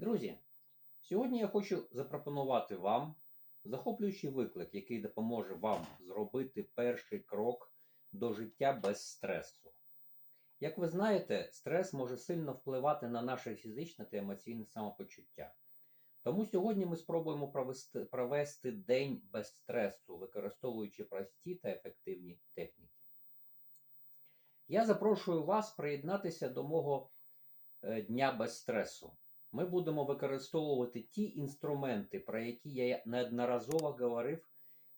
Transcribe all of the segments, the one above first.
Друзі, сьогодні я хочу запропонувати вам захоплюючий виклик, який допоможе вам зробити перший крок до життя без стресу. Як ви знаєте, стрес може сильно впливати на наше фізичне та емоційне самопочуття. Тому сьогодні ми спробуємо провести, провести день без стресу, використовуючи прості та ефективні техніки. Я запрошую вас приєднатися до мого е, дня без стресу. Ми будемо використовувати ті інструменти, про які я неодноразово говорив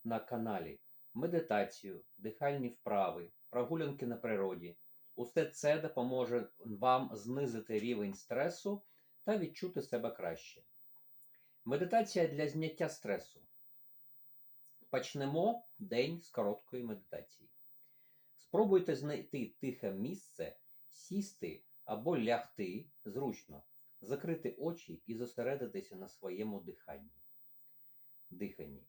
на каналі: медитацію, дихальні вправи, прогулянки на природі. Усе це допоможе вам знизити рівень стресу та відчути себе краще. Медитація для зняття стресу. Почнемо день з короткої медитації. Спробуйте знайти тихе місце, сісти або лягти зручно, закрити очі і зосередитися на своєму диханні. Диханні.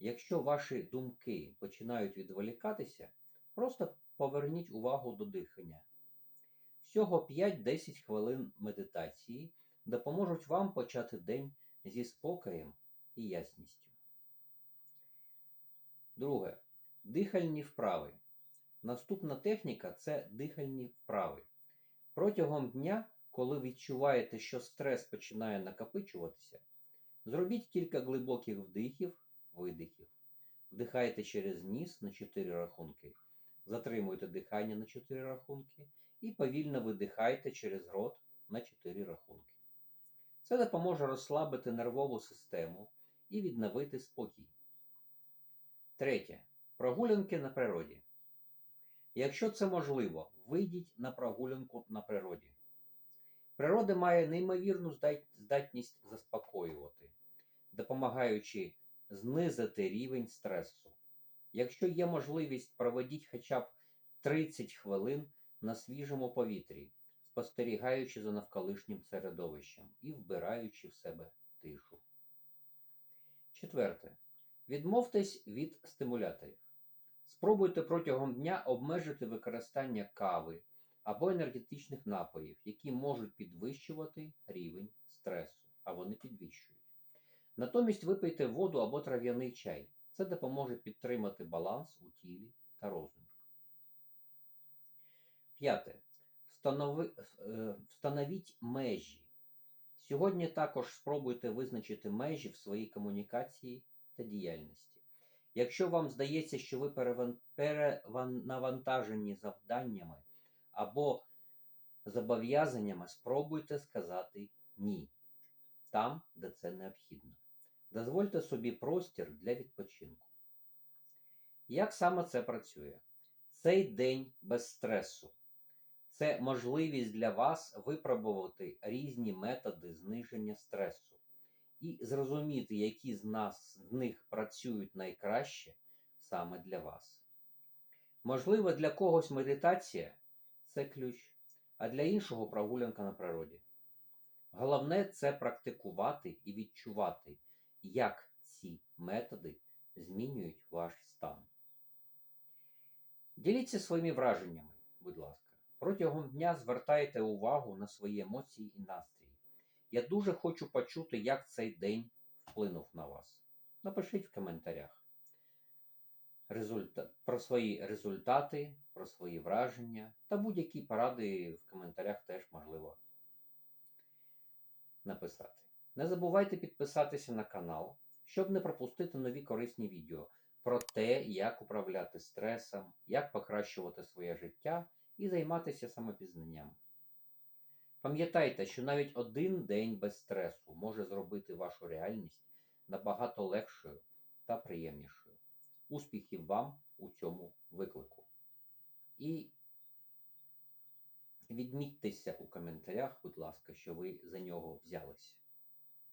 Якщо ваші думки починають відволікатися, просто поверніть увагу до дихання. Всього 5-10 хвилин медитації допоможуть вам почати день зі спокоєм і ясністю. Друге. Дихальні вправи. Наступна техніка це дихальні вправи. Протягом дня, коли відчуваєте, що стрес починає накопичуватися, зробіть кілька глибоких вдихів, видихів. Вдихайте через ніс на 4 рахунки. Затримуйте дихання на 4 рахунки і повільно видихайте через рот на 4 рахунки. Це допоможе розслабити нервову систему і відновити спокій. Третє. Прогулянки на природі. Якщо це можливо, вийдіть на прогулянку на природі. Природа має неймовірну здатність заспокоювати, допомагаючи знизити рівень стресу. Якщо є можливість, проведіть хоча б 30 хвилин на свіжому повітрі, спостерігаючи за навколишнім середовищем і вбираючи в себе тишу. Четверте. Відмовтесь від стимуляторів. Спробуйте протягом дня обмежити використання кави або енергетичних напоїв, які можуть підвищувати рівень стресу, а вони підвищують. Натомість випийте воду або трав'яний чай. Це допоможе підтримати баланс у тілі та розумі. П'яте. Встанови, е, встановіть межі. Сьогодні також спробуйте визначити межі в своїй комунікації та діяльності. Якщо вам здається, що ви перенавантажені завданнями або зобов'язаннями, спробуйте сказати ні там, де це необхідно. Дозвольте собі простір для відпочинку. Як саме це працює? Цей день без стресу. Це можливість для вас випробувати різні методи зниження стресу і зрозуміти, які з нас з них працюють найкраще саме для вас. Можливо, для когось медитація це ключ, а для іншого прогулянка на природі. Головне це практикувати і відчувати, як ці методи змінюють ваш стан. Діліться своїми враженнями, будь ласка. Протягом дня звертайте увагу на свої емоції і настрій. Я дуже хочу почути, як цей день вплинув на вас. Напишіть в коментарях Результа... про свої результати, про свої враження та будь-які поради в коментарях теж можливо написати. Не забувайте підписатися на канал, щоб не пропустити нові корисні відео про те, як управляти стресом, як покращувати своє життя і займатися самопізнанням. Пам'ятайте, що навіть один день без стресу може зробити вашу реальність набагато легшою та приємнішою. Успіхів вам у цьому виклику. І відмітьтеся у коментарях, будь ласка, що ви за нього взялися.